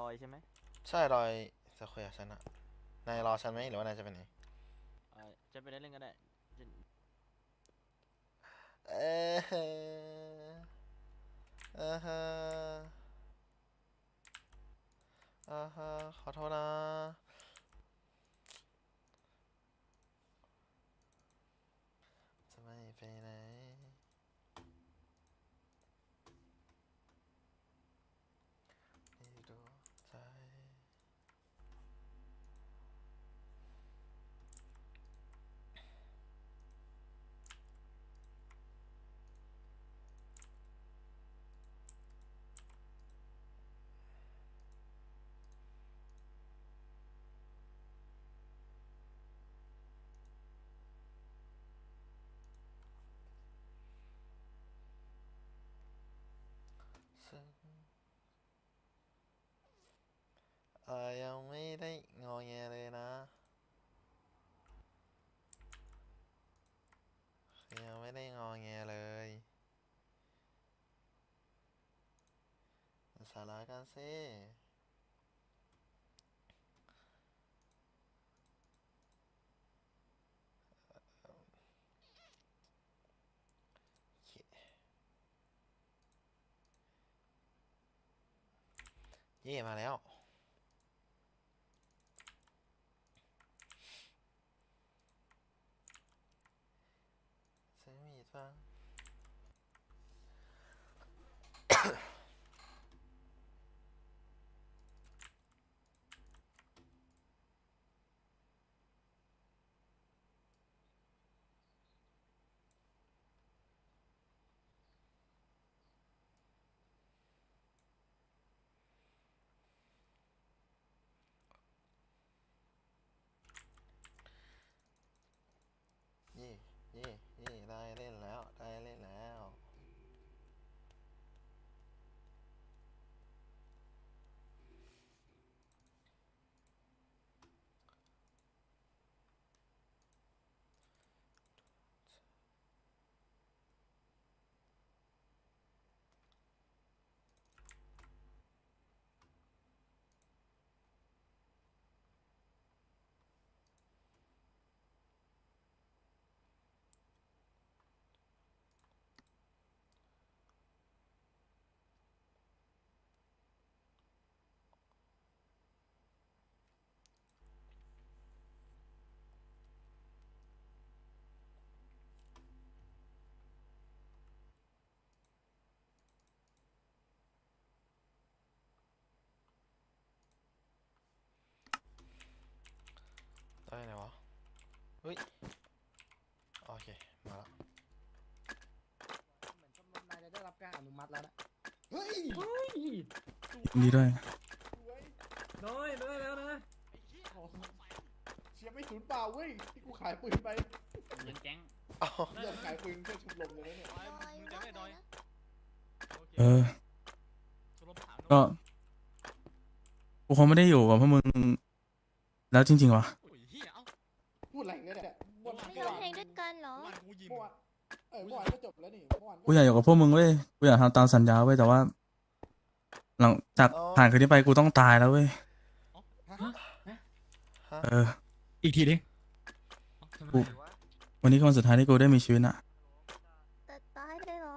ดอยใช่ไหมใช่รอยจะคุยกับฉันอะนายรอฉันไหมหรือว่านายจะไปไหนเอ่อจะไปได้เล่นก็ได้จะเออเฮ้เออเฮ้เออเฮ้ขอโทษนะจะไม่ไปไหนไม่รู้ใจ ซึ่งเออยังไม่ได้งอแงเลยนะ ยังไม่ได้งอแงเลยสาระกันสิโอเคเย่มาแล้ว ซื้อมีดบ้าง เได้เล่นแล้วได้เล่นแล้วได้ไหนวะ เฮ้ย โอเค มาแล้วเหมือนชมรมนายจะได้รับการอนุมัติแล้วนะ เฮ้ยดีด้วยน้อยน้อยแล้วนะเชียร์ไม่ศูนย์เปล่าเว้ย ที่กูขายปืนไปเงินแก๊งเอาเรื่องขายปืนเพื่อชมรมเลยนะเนี่ยไอ้มึงจะไม่น้อยเออชมรมถามก็กูคงไม่ได้อยู่กับพวกมึง แล้วจริง ๆวะ เออเมื่อวานก็จบแล้วนี่เมื่อวานกูอยากอยู่กับพวกมึงเว้ย กูอยากทำตามสัญญาเว้ยแต่ว่า หลังจากผ่านคืนนี้ไปกูต้องตายแล้วเว้ยฮะเออ อีกทีดิกู วันนี้คือวันสุดท้ายที่กูได้มีชีวิตอะแต่ตายเลยเหรอ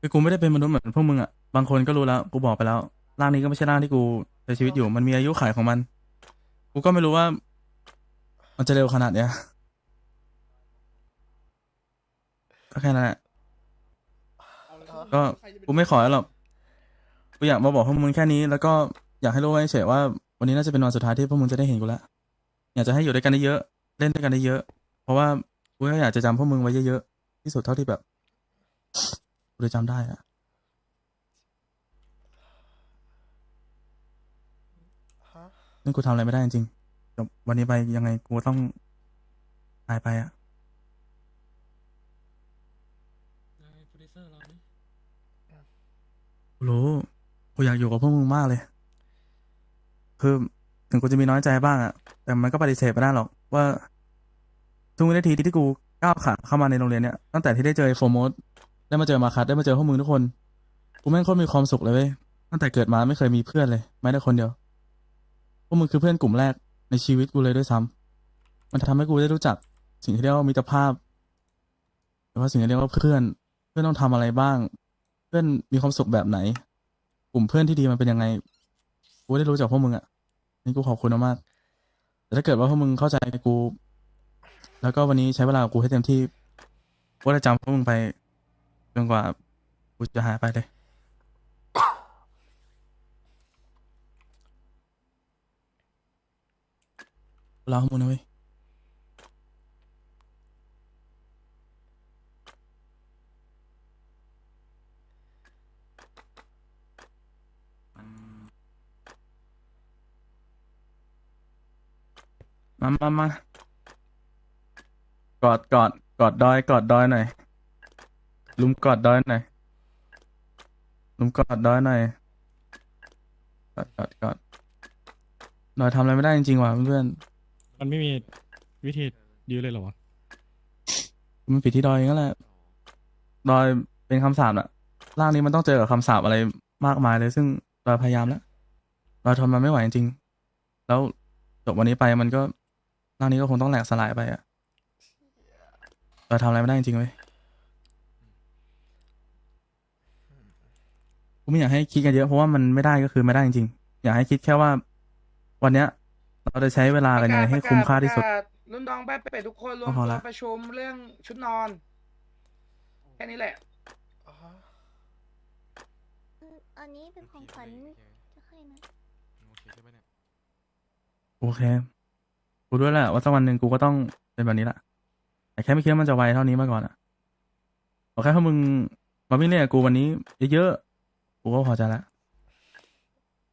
คือกูไม่ได้เป็นมนุษย์เหมือนพวกมึงอะบางคนก็รู้แล้ว กูบอกไปแล้ว ร่างนี้ก็ไม่ใช่ร่างที่กูใช้ชีวิตอยู่ มันมีอายุขัยของมัน กูก็ไม่รู้ว่า มันจะเร็วขนาดเนี้ย ก็แค่นั้นแหละเอาเลยก็ใครจะเป็นกูไม่ขอแล้วหรอกกูอยากมาบอกพวกมึงแค่นี้ แล้วก็อยากให้รู้ไว้เฉยๆว่า วันนี้น่าจะเป็นวันสุดท้ายที่พวกมึงจะได้เห็นกูแล้วอยากจะให้อยู่ด้วยกันได้เยอะ เล่นด้วยกันได้เยอะ เพราะว่ากูก็อยากจะจำพวกมึงไว้เยอะๆที่สุดเท่าที่แบบกูจะจำได้อะฮะนี่กูทำอะไรไม่ได้จริงๆจบวันนี้ไปยังไงกูต้องตายไปอะ โปรดิว เซอร์เรานี่กูรู้กูอยากอยู่กับพวกมึงมากเลย คือถึงกูจะมีน้อยใจบ้างอะแต่มันก็ปฏิเสธไม่ได้หรอกว่าทุกวินาทีที่กูก้าวขาเข้ามาในโรงเรียนเนี้ยตั้งแต่ที่ได้เจอโฟร์โมสได้มาเจอมาคัดได้มาเจอพวกมึงทุกคน กูแม่งโคตรมีความสุขเลยเว้ยตั้งแต่เกิดมาไม่เคยมีเพื่อนเลยแม้แต่คนเดียว พวกมึงคือเพื่อนกลุ่มแรกในชีวิตกูเลยด้วยซ้ำมันทำให้กูได้รู้จัก สิ่งที่เรียกว่ามิตรภาพหรือว่าสิ่งที่เรียกว่าเพื่อน พื่อนต้องทำอะไรบ้าง เพื่อนมีความสุขแบบไหน กลุ่มเพื่อนที่ดีมันเป็นยังไง กูได้รู้จากพวกมึงอะนี่กูขอบคุณมากๆแต่ถ้าเกิดว่าพวกมึงเข้าใจกู แล้วก็วันนี้ใช้เวลากูให้เต็มที่กูจะจำพวกมึงไปจนกว่ากูจะหายไปเลยเราข้อมูลนะเว้ย มามามา กอดกอดกอดดอย กอดดอยหน่อย ลุมกอดดอยหน่อย ลุมกอดดอยหน่อย กอดกอดกอดดอยทำอะไรไม่ได้จริงๆว่ะเพื่อนๆมันไม่มีวิธียื้อเลยเหรอวะมันผิดที่ดอยนั่นแหละ ดอยเป็นคำสาปอะร่างนี้มันต้องเจอกับคำสาปอะไรมากมายเลย ซึ่งดอยพยายามแล้วดอยทนมันไม่ไหวจริงๆแล้วจบวันนี้ไปมันก็ ร่างนี้ก็คงต้องแหลกสลายไปอะดอยทำอะไรไม่ได้จริงๆเว้ยกูไม่อยากให้คิดกันเยอะเพราะว่ามันไม่ได้ก็คือไม่ได้จริงๆ อยากให้คิดแค่ว่า วันเนี้ย เราจะใช้เวลากันยังไงให้คุ้มค่าที่สุด ประกศรุ่นน้องแป๊บเป็ดทุกคนรวมก็พอตัวละประชุมเรื่องชุดนอน แค่นี้แหละ อ๋ออืมอันนี้เป็นของขวัญจะให้นะ โอเค กูด้วยแหละว่าสักวันหนึ่งกูก็ต้องเป็นแบบนี้แหละแต่แค่ไม่คิดว่ามันจะไวเท่านี้มาก่อนอะขอแค่ถ้ามึงมาวิ่งเล่นกับกูวันนี้เยอะๆกูก็พอใจแล้ว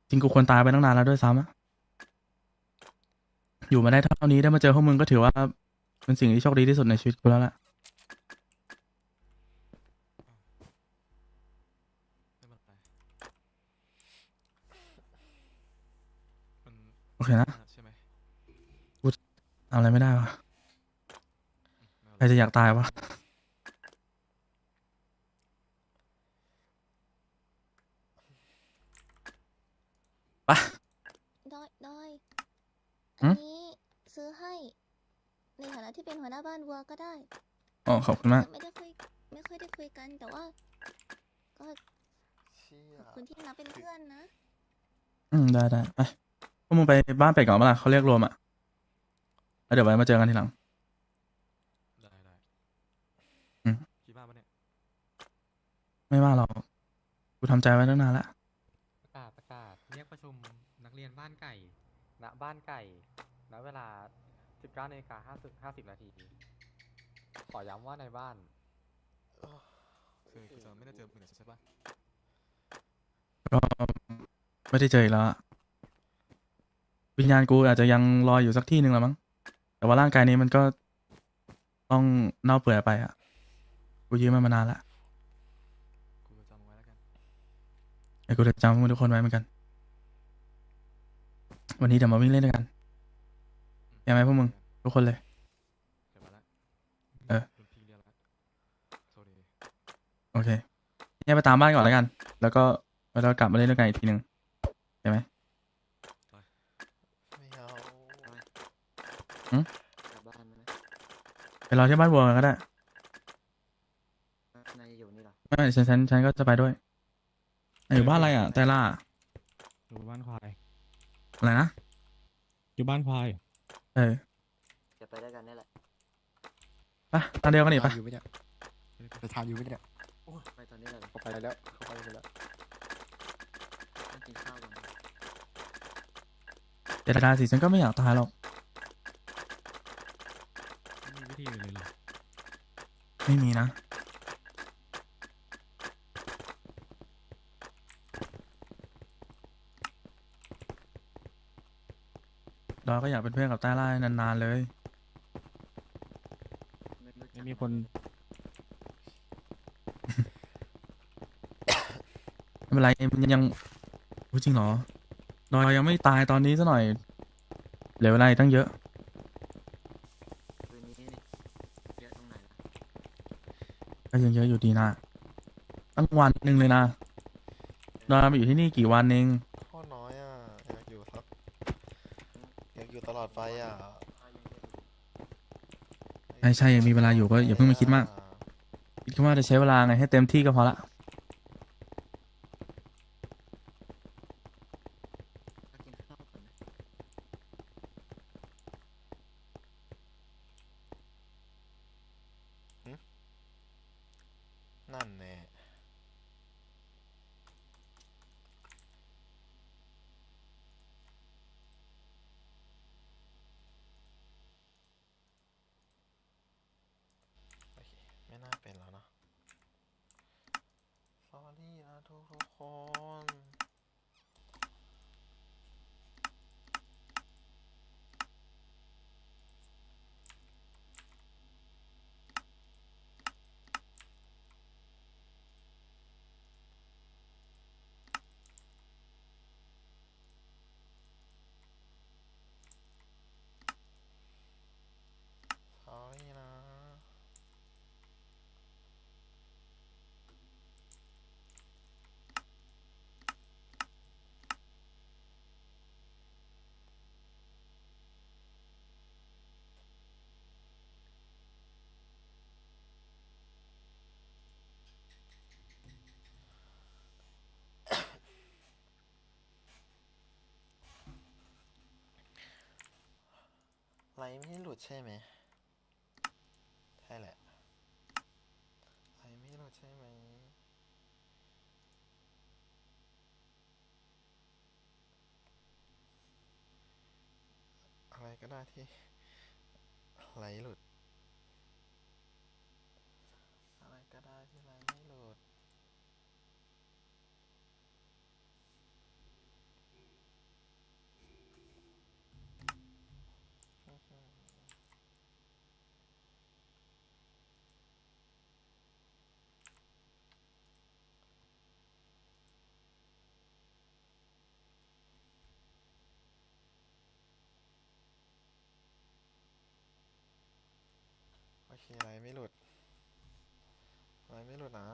จริงกูควรตายไปตั้งนานแล้วด้วยซ้ำอะอยู่มาได้เท่านี้ได้มาเจอพวกมึงก็ถือว่าเป็นสิ่งที่โชคดีที่สุดในชีวิตกูแล้วแหละโอเคนะ ทำอะไรไม่ได้วะใครจะอยากตายวะดอยดอยหึอันนี้ซื้อให้ ในฐานะที่เป็นหัวหน้าบ้านวัวก็ได้อ๋อขอบคุณมากไม่ได้คุยไม่ค่อยได้คุยกัน แต่ว่า ก็เชี่ยขอบคุณที่นับเป็นเพื่อนนะ อืมได้ได้ไปพวกมึงไปบ้านเป็ดก่อนเมื่อไหร่เขาเรียกรวมอะแล้ว เดี๋ยวไว้มาเจอกันทีหลัง ได้ได้อืม คิดว่าปะเนี่ยไม่ว่าหรอกกูทำใจไว้ตั้งนานแล้ว ประกาศประกาศเรียกประชุมนักเรียนบ้านไก่ ณ บ้านไก่ ณ เวลา 19นาฬิกา50 50 นาที ขอย้ำว่าในบ้าน คือกูจะไม่ได้เจอมึงใช่ปะก็ไม่ได้เจออีกแล้วอะวิญญาณกูอาจจะยังลอยอยู่สักที่หนึ่งแล้วมั้ง แต่ว่าร่างกายนี้มันก็ต้องเน่าเปื่อยไปอะ กูยืมมันมานานละกูจะจำไว้แล้วกันไอ้กูจะจำพวกมึงทุกคนไว้เหมือนกัน วันนี้เดี๋ยวมาวิ่งเล่นด้วยกันยังไงพวกมึง ทุกคนเลย เดี๋ยวมาละเออ รุ่นพี่เรียกแล้วโทษดี โอเคเนี่ยไปตามบ้านก่อนแล้วกัน แล้วก็เรากลับมาเล่นด้วยกันอีกทีหนึ่งใช่ไหม ไม่เอา กลับบ้านไหมไปรอที่บ้านวัวกันก็ได้นายอยู่นี่หรอไม่ฉันฉันฉันก็จะไปด้วยอยู่บ้านอะไรอะแต่ล่าอยู่บ้านควาย อะไรนะอยู่บ้านควายเออจะไปด้วยกันนี่แหละไปตามเดียวกันนี่ปะอยู่ไหมเนี่ยไปทานอยู่ไหมเนี่ยไปตอนนี้เลยเขาไปแล้วเขาไปแล้วต้องกินข้าวกันแต่ดาสิฉันก็ไม่อยากตายหรอก ไม่มีวิธีอื่นเลยเหรอ ไม่มีนะดอยก็อยากเป็นเพื่อนกับใต้ล่านานๆเลย ไม่มีคนไม่เป็นไรมันยังรู้จริงเหรอดอยยังไม่ตายตอนนี้ซะหน่อยเหลือเวลาอีกตั้งเยอะ คืนนี้นี่เยอะตรงไหนล่ะ ก็ยังเยอะอยู่ดีนะตั้งวันหนึ่งเลยนะนอนมาอยู่ที่นี่กี่วันเองโคตรน้อยอะอยากอยู่สักอยากอยู่ตลอดไปอะใช่ใช่ยังมีเวลาอยู่ก็อย่าเพิ่งมาคิดมากคิดแค่ว่าจะใช้เวลาไงให้เต็มที่ก็พอละ นั่นแน่ไม่น่าเป็นแล้วนอะ sorry นะทุกทุกๆคน sorry นะ ไลน์ไม่หลุดใช่ไหมใช่แหละไลน์ไม่หลุดใช่ไหมอะไรก็ได้ที่ไหลหลุด อะไรก็ได้ที่ไลน์ไม่หลุด อื้อหือ โอเคไลน์ไม่หลุดไลน์ไม่หลุดนะ